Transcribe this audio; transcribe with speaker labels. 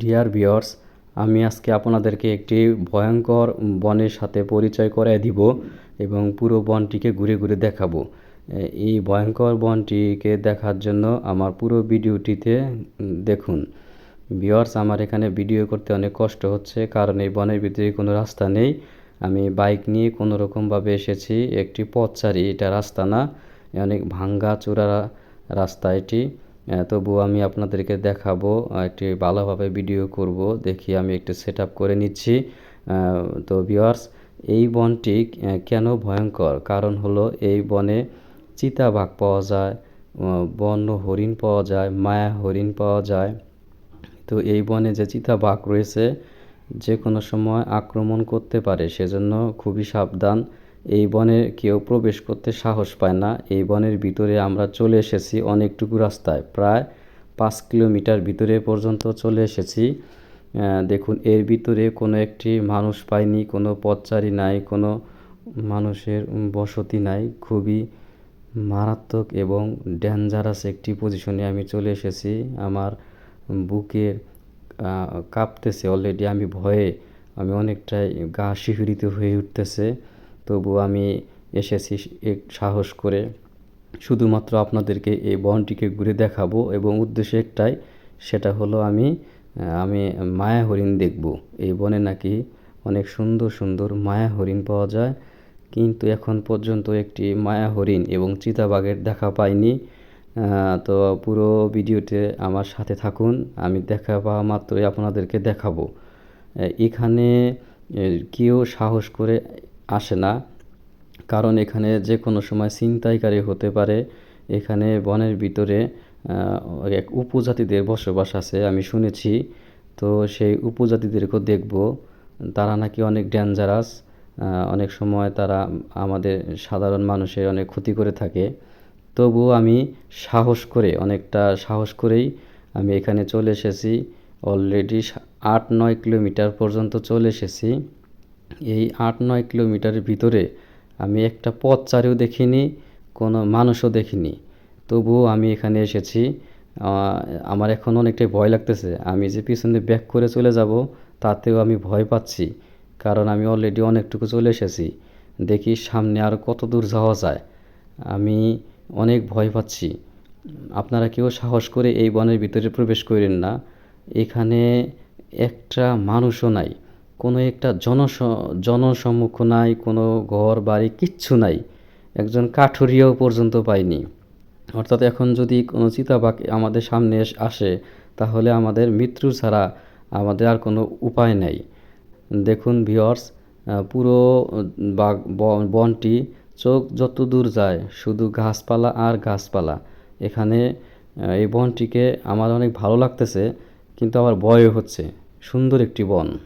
Speaker 1: Deer viewers আমি আজকে আপনাদেরকে একটি ভয়ঙ্কর বনের সাথে পরিচয় করায় দিব এবং পুরো বনটিকে ঘুরে ঘুরে দেখাবো। এই ভয়ঙ্কর বনটিকে দেখার জন্য আমার পুরো ভিডিওটিতে দেখুন। ভিওর্স আমার এখানে ভিডিও করতে অনেক কষ্ট হচ্ছে কারণ এই বনের ভিতরে কোনো রাস্তা নেই। আমি বাইক নিয়ে কোনো রকমভাবে এসেছি, একটি পথচারী, এটা রাস্তা না অনেক ভাঙ্গা চূড়া রাস্তা এটি। তবুও আমি আপনাদেরকে দেখাবো একটি ভালোভাবে ভিডিও করব, দেখি আমি একটু সেট করে নিচ্ছি। তো ভিওয়ার্স এই বনটি কেন ভয়ঙ্কর? কারণ হলো এই বনে চিতাবাঘ পাওয়া যায় বন্য হরিণ পাওয়া যায়, মায়া হরিণ পাওয়া যায়। তো এই বনে যে চিতাবাঘ রয়েছে, যে কোনো সময় আক্রমণ করতে পারে, সেজন্য খুবই সাবধান। এই বনে কেউ প্রবেশ করতে সাহস পায় না। এই বনের ভিতরে আমরা চলে এসেছি অনেকটুকু রাস্তায়। প্রায় পাঁচ কিলোমিটার ভিতরে পর্যন্ত চলে এসেছি। দেখুন, এর ভিতরে কোনো একটি মানুষ পাইনি কোনো পথচারী নাই, কোনো মানুষের বসতি নাই। খুবই মারাত্মক এবং ডেঞ্জারাস একটি পজিশনে আমি চলে এসেছি। আমার বুকের কাঁপতেছে অলরেডি আমি ভয়ে, আমি অনেকটাই গা শিহরিত হয়ে উঠতেছে। তবু আমি এসেছি সাহস করে। শুধুমাত্র আপনাদেরকে এই বনটিকে ঘুরে দেখাবো এবং উদ্দেশ্য একটাই, সেটা হলো আমি আমি মায়া হরিণ দেখব। এই বনে নাকি অনেক সুন্দর সুন্দর মায়া হরিণ পাওয়া যায়, কিন্তু এখন পর্যন্ত একটি মায়া হরিণ এবং চিতাবাঘের দেখা পাইনি। তো পুরো ভিডিওতে আমার সাথে থাকুন, আমি দেখা পাওয়া মাত্রই আপনাদেরকে দেখাবো। এখানে কেউ সাহস করে আসে না। কারণ এখানে যে কোনো সময় ছিনতাইকারী হতে পারে। এখানে বনের ভিতরে এক উপজাতিদের বসবাস আছে, আমি শুনেছি। তো সেই উপজাতিদেরকেও দেখব। তারা নাকি অনেক ডেঞ্জারাস অনেক সময় তারা আমাদের সাধারণ মানুষের অনেক ক্ষতি করে থাকে। তবুও আমি সাহস করে, অনেকটা সাহস করেই আমি এখানে চলে এসেছি। অলরেডি আট নয় কিলোমিটার পর্যন্ত চলে এসেছি। এই আট নয় কিলোমিটারের ভিতরে আমি একটা পথচারীও দেখিনি, কোনো মানুষও দেখিনি। তবুও আমি এখানে এসেছি। আমার এখন অনেকটাই ভয় লাগতেছে। আমি যে পিছনে ব্যাক করে চলে যাব, তাতেও আমি ভয় পাচ্ছি। কারণ আমি অলরেডি অনেকটুকু চলে এসেছি। দেখি সামনে আর কত দূর যাওয়া যায়। আমি অনেক ভয় পাচ্ছি। আপনারা কেউ সাহস করে এই বনের ভিতরে প্রবেশ করেন না। এখানে একটা মানুষও নাই। কোনো একটা জনস, জনসম্মুখ নাই, কোনো ঘর, বাড়ি, কিচ্ছু নাই। একজন কাঠুরিয়াও পর্যন্ত পাইনি। অর্থাৎ এখন যদি কোনো চিতাবাঘ আমাদের সামনে আসে, তাহলে আমাদের মৃত্যু ছাড়া আমাদের আর কোনো উপায় নেই। দেখুন ভিওর্স পুরো বাগ ব- বনটি চোখ যত দূর যায়, শুধু গাছপালা আর গাছপালা। এখানে এই বনটিকে আমার অনেক ভালো লাগতেছে, কিন্তু আবার ভয়ও হচ্ছে। সুন্দর একটি বন।